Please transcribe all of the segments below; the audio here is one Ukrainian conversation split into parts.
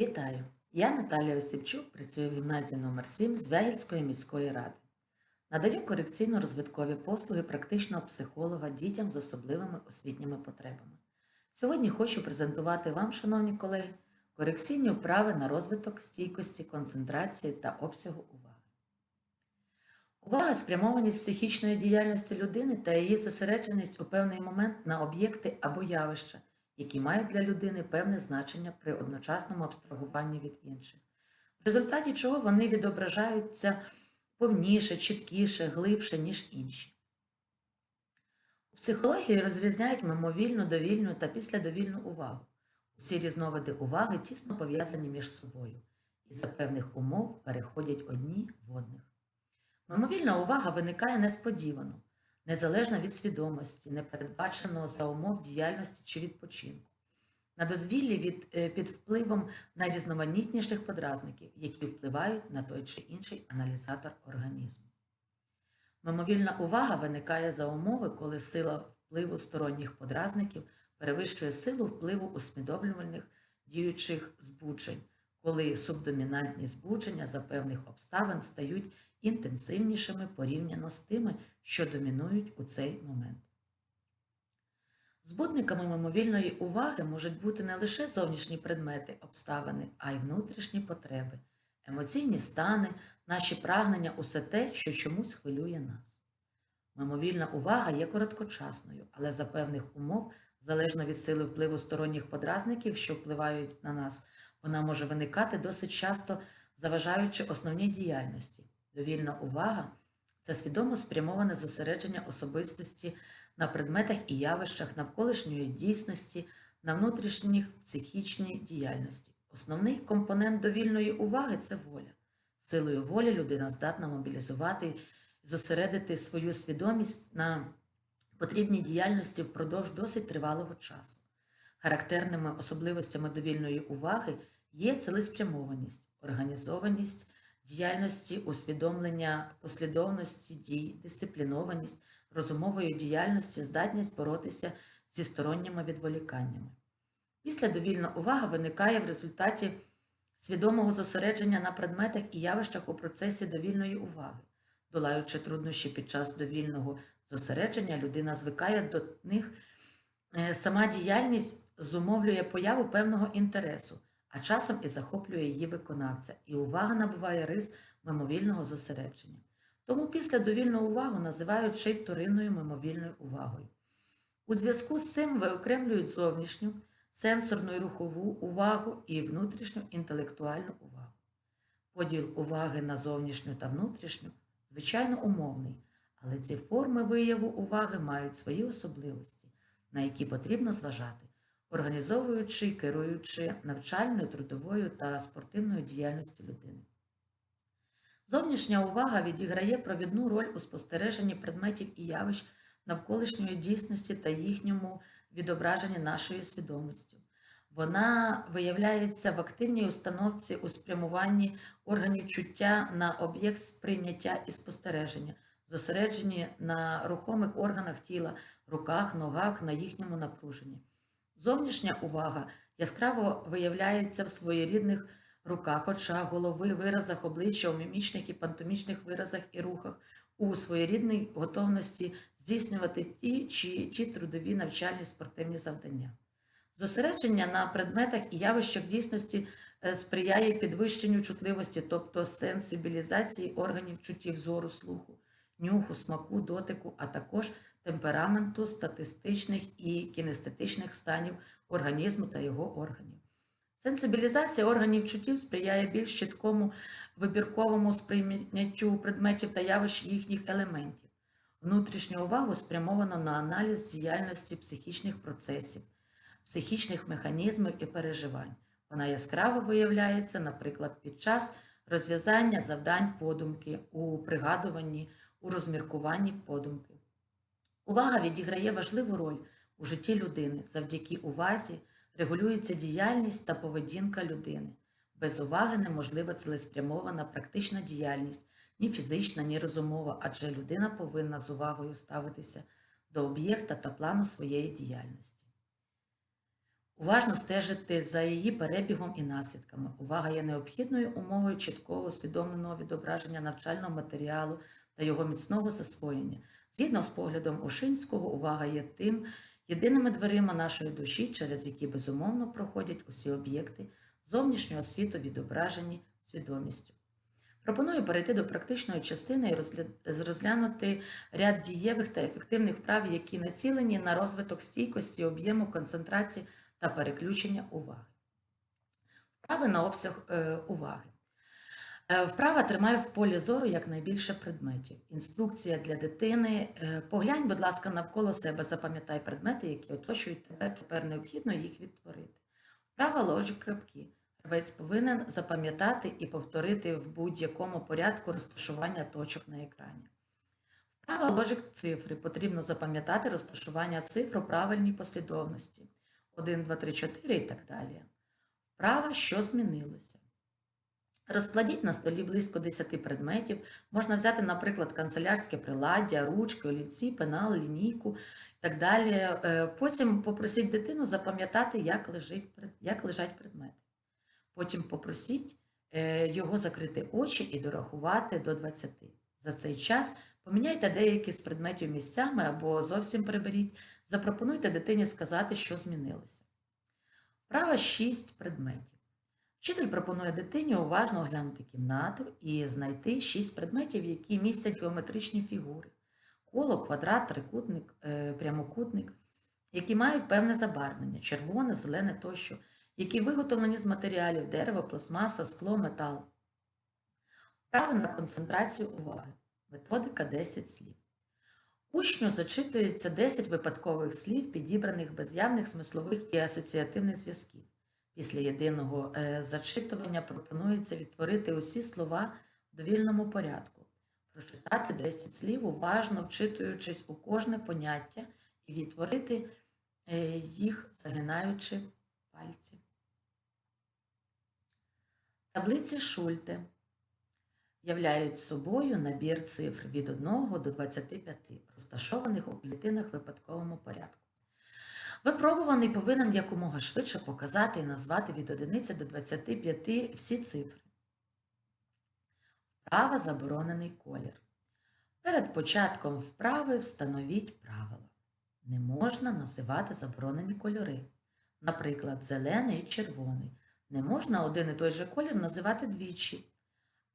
Вітаю! Я Наталія Осіпчук, працюю в гімназії номер 7 Звягільської міської ради. Надаю корекційно-розвиткові послуги практичного психолога дітям з особливими освітніми потребами. Сьогодні хочу презентувати вам, шановні колеги, корекційні вправи на розвиток стійкості, концентрації та обсягу уваги. Увага, спрямованість психічної діяльності людини та її зосередженість у певний момент на об'єкти або явища, які мають для людини певне значення при одночасному абстрагуванні від інших, в результаті чого вони відображаються повніше, чіткіше, глибше, ніж інші. У психології розрізняють мимовільну, довільну та післядовільну увагу. Усі різновиди уваги тісно пов'язані між собою і за певних умов переходять одні в одних. Мимовільна увага виникає несподівано, незалежно від свідомості, непередбаченого за умов діяльності чи відпочинку, на дозвіллі від, е, під впливом найрізноманітніших подразників, які впливають на той чи інший аналізатор організму. Мимовільна увага виникає за умови, коли сила впливу сторонніх подразників перевищує силу впливу усвідомлювальних діючих збуджень, коли субдомінантні збудження за певних обставин стають інтенсивнішими порівняно з тими, що домінують у цей момент. Збудниками мимовільної уваги можуть бути не лише зовнішні предмети, обставини, а й внутрішні потреби, емоційні стани, наші прагнення, усе те, що чомусь хвилює нас. Мимовільна увага є короткочасною, але за певних умов, залежно від сили впливу сторонніх подразників, що впливають на нас, вона може виникати досить часто, заважаючи основній діяльності. Довільна увага це свідомо спрямоване зосередження особистості на предметах і явищах навколишньої дійсності, на внутрішніх психічній діяльності. Основний компонент довільної уваги це воля. Силою волі людина здатна мобілізувати і зосередити свою свідомість на потрібній діяльності впродовж досить тривалого часу. Характерними особливостями довільної уваги є цілеспрямованість, організованість діяльності, усвідомлення послідовності дій, дисциплінованість, розумової діяльності, здатність боротися зі сторонніми відволіканнями. Після довільна увага виникає в результаті свідомого зосередження на предметах і явищах у процесі довільної уваги. Долаючи труднощі під час довільного зосередження, людина звикає до них. Е, Сама діяльність зумовлює появу певного інтересу, а часом і захоплює її виконавця, і увага набуває рис мимовільного зосередження. Тому після довільну увагу називають ще й вторинною мимовільною увагою. У зв'язку з цим виокремлюють зовнішню, сенсорну і рухову увагу і внутрішню інтелектуальну увагу. Поділ уваги на зовнішню та внутрішню, звичайно, умовний, але ці форми вияву уваги мають свої особливості, на які потрібно зважати, організовуючи і керуючи навчальною, трудовою та спортивною діяльністю людини. Зовнішня увага відіграє провідну роль у спостереженні предметів і явищ навколишньої дійсності та їхньому відображенні нашою свідомістю. Вона виявляється в активній установці у спрямуванні органів чуття на об'єкт сприйняття і спостереження, зосереджені на рухомих органах тіла, руках, ногах, на їхньому напруженні. Зовнішня увага яскраво виявляється в своєрідних руках, очах, голови, виразах обличчя, у мімічних і пантомічних виразах і рухах, у своєрідній готовності здійснювати ті чи ті трудові навчальні спортивні завдання. Зосередження на предметах і явищах дійсності е, сприяє підвищенню чутливості, тобто сенсибілізації органів чуттів зору, слуху, нюху, смаку, дотику, а також темпераменту, статистичних і кінестетичних станів організму та його органів. Сенсибілізація органів чуттів сприяє більш чіткому вибірковому сприйняттю предметів та явищ їхніх елементів. Внутрішню увагу спрямовано на аналіз діяльності психічних процесів, психічних механізмів і переживань. Вона яскраво виявляється, наприклад, під час розв'язання завдань подумки, у пригадуванні, у розміркуванні подумки. Увага відіграє важливу роль у житті людини. Завдяки увазі регулюється діяльність та поведінка людини. Без уваги неможлива цілеспрямована практична діяльність, ні фізична, ні розумова, адже людина повинна з увагою ставитися до об'єкта та плану своєї діяльності. Уважно стежити за її перебігом і наслідками. Увага є необхідною умовою чіткого усвідомленого відображення навчального матеріалу та його міцного засвоєння. Згідно з поглядом Ушинського, увага є тим єдиними дверима нашої душі, через які безумовно проходять усі об'єкти зовнішнього світу, відображені свідомістю. Пропоную перейти до практичної частини і розглянути ряд дієвих та ефективних вправ, які націлені на розвиток стійкості, об'єму, концентрації та переключення уваги. Вправи на обсяг е, уваги. Е, Вправа тримає в полі зору якнайбільше предметів. Інструкція для дитини. Е, Поглянь, будь ласка, навколо себе, запам'ятай предмети, які оточують тебе. Тепер необхідно їх відтворити. Вправа ложі крапки. Гравець повинен запам'ятати і повторити в будь-якому порядку розташування точок на екрані. Вправа ложик цифри. Потрібно запам'ятати розташування цифр у правильній послідовності. 1, 2, 3, 4 і так далі. Вправа, що змінилося. Розкладіть на столі близько 10 предметів. Можна взяти, наприклад, канцелярське приладдя, ручки, олівці, пенал, лінійку і так далі. Е, Потім попросіть дитину запам'ятати, як, як лежать предмети. Потім попросіть е, його закрити очі і дорахувати до 20. За цей час поміняйте деякі з предметів місцями або зовсім приберіть. Запропонуйте дитині сказати, що змінилося. Вправа 6 предметів. Вчитель пропонує дитині уважно оглянути кімнату і знайти 6 предметів, які містять геометричні фігури: коло, квадрат, трикутник, е, прямокутник, які мають певне забарвлення червоне, зелене тощо, які виготовлені з матеріалів дерева, пластмаса, скло, метал. Вправи на концентрацію уваги. Методика 10 слів. Учню зачитується 10 випадкових слів, підібраних без явних смислових і асоціативних зв'язків. Після єдиного е, зачитування пропонується відтворити усі слова в довільному порядку, прочитати 10 слів, уважно вчитуючись у кожне поняття і відтворити е, їх, загинаючи пальці. Таблиці Шульте являють собою набір цифр від 1 до 25, розташованих у клітинах в випадковому порядку. Випробуваний повинен якомога швидше показати і назвати від 1 до 25 всі цифри. Вправа заборонений колір. Перед початком вправи встановіть правила. Не можна називати заборонені кольори. Наприклад, зелений і червоний. Не можна один і той же колір називати двічі.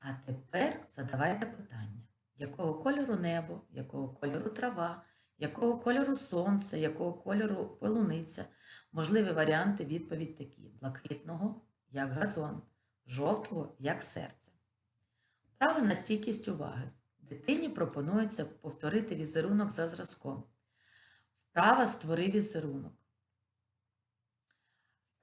А тепер задавайте питання: якого кольору небо, якого кольору трава, якого кольору сонце, якого кольору полуниця. Можливі варіанти відповідь такі: блакитного, як газон, жовтого, як серце. Право на стійкість уваги. Дитині пропонується повторити візерунок за зразком. Вправа створи візерунок.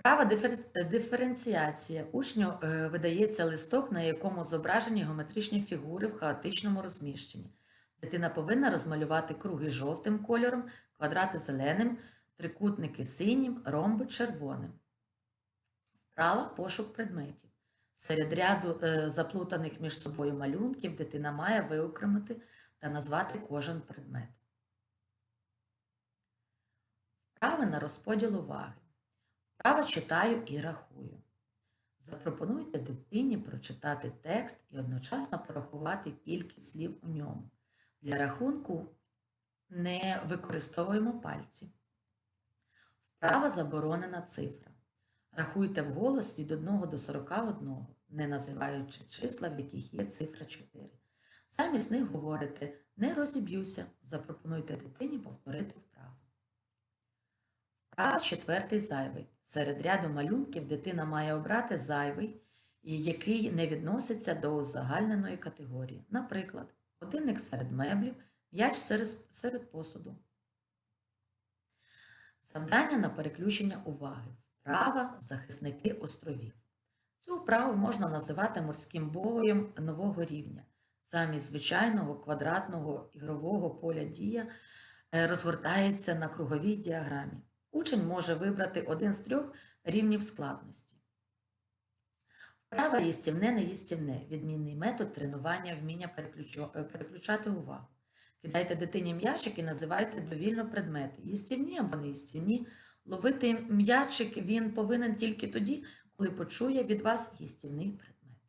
Дифер- диференціація. Учню е, видається листок, на якому зображені геометричні фігури в хаотичному розміщенні. Дитина повинна розмалювати круги жовтим кольором, квадрати зеленим, трикутники синім, ромби червоним. Вправа пошук предметів. Серед ряду е, заплутаних між собою малюнків дитина має виокремити та назвати кожен предмет. Вправи на розподіл уваги. Вправа читаю і рахую. Запропонуйте дитині прочитати текст і одночасно порахувати кількість слів у ньому. Для рахунку не використовуємо пальці. Вправа заборонена цифра. Рахуйте вголос від 1 до 41, не називаючи числа, в яких є цифра 4. Замість них говорите не розіб'юся, запропонуйте дитині повторити вправу. Вправа четвертий зайвий. Серед ряду малюнків дитина має обрати зайвий, який не відноситься до узагальненої категорії. Наприклад, годинник серед меблів, м'яч серед, посуду. Завдання на переключення уваги. Вправа захисники островів. Цю вправу можна називати морським боєм нового рівня. Замість звичайного квадратного ігрового поля дія е, розгортається на круговій діаграмі. Учень може вибрати один з трьох рівнів складності. Вправа їстівне, неїстівне відмінний метод тренування вміння е, переключати увагу. Кидайте дитині м'ячик і називайте довільно предмети їстівні або неїстівні, Ловити м'ячик він повинен тільки тоді, коли почує від вас їстівний предмет.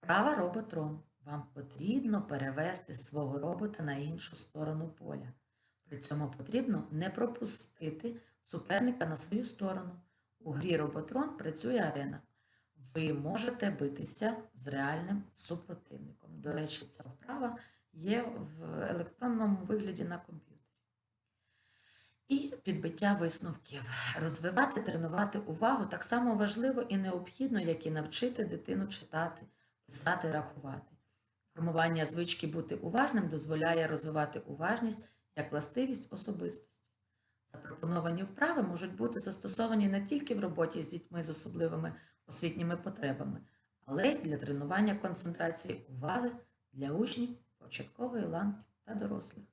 Вправа роботрон. Вам потрібно перевести свого робота на іншу сторону поля. При цьому потрібно не пропустити суперника на свою сторону. У грі роботрон працює арена. Ви можете битися з реальним супротивником. До речі, ця вправа є в електронному вигляді на комп'ютері. І підбиття висновків. Розвивати, тренувати увагу так само важливо і необхідно, як і навчити дитину читати, писати, рахувати. Формування звички бути уважним дозволяє розвивати уважність як властивість особистості. Запропоновані вправи можуть бути застосовані не тільки в роботі з дітьми з особливими освітніми потребами, але й для тренування концентрації уваги для учнів початкової ланки та дорослих.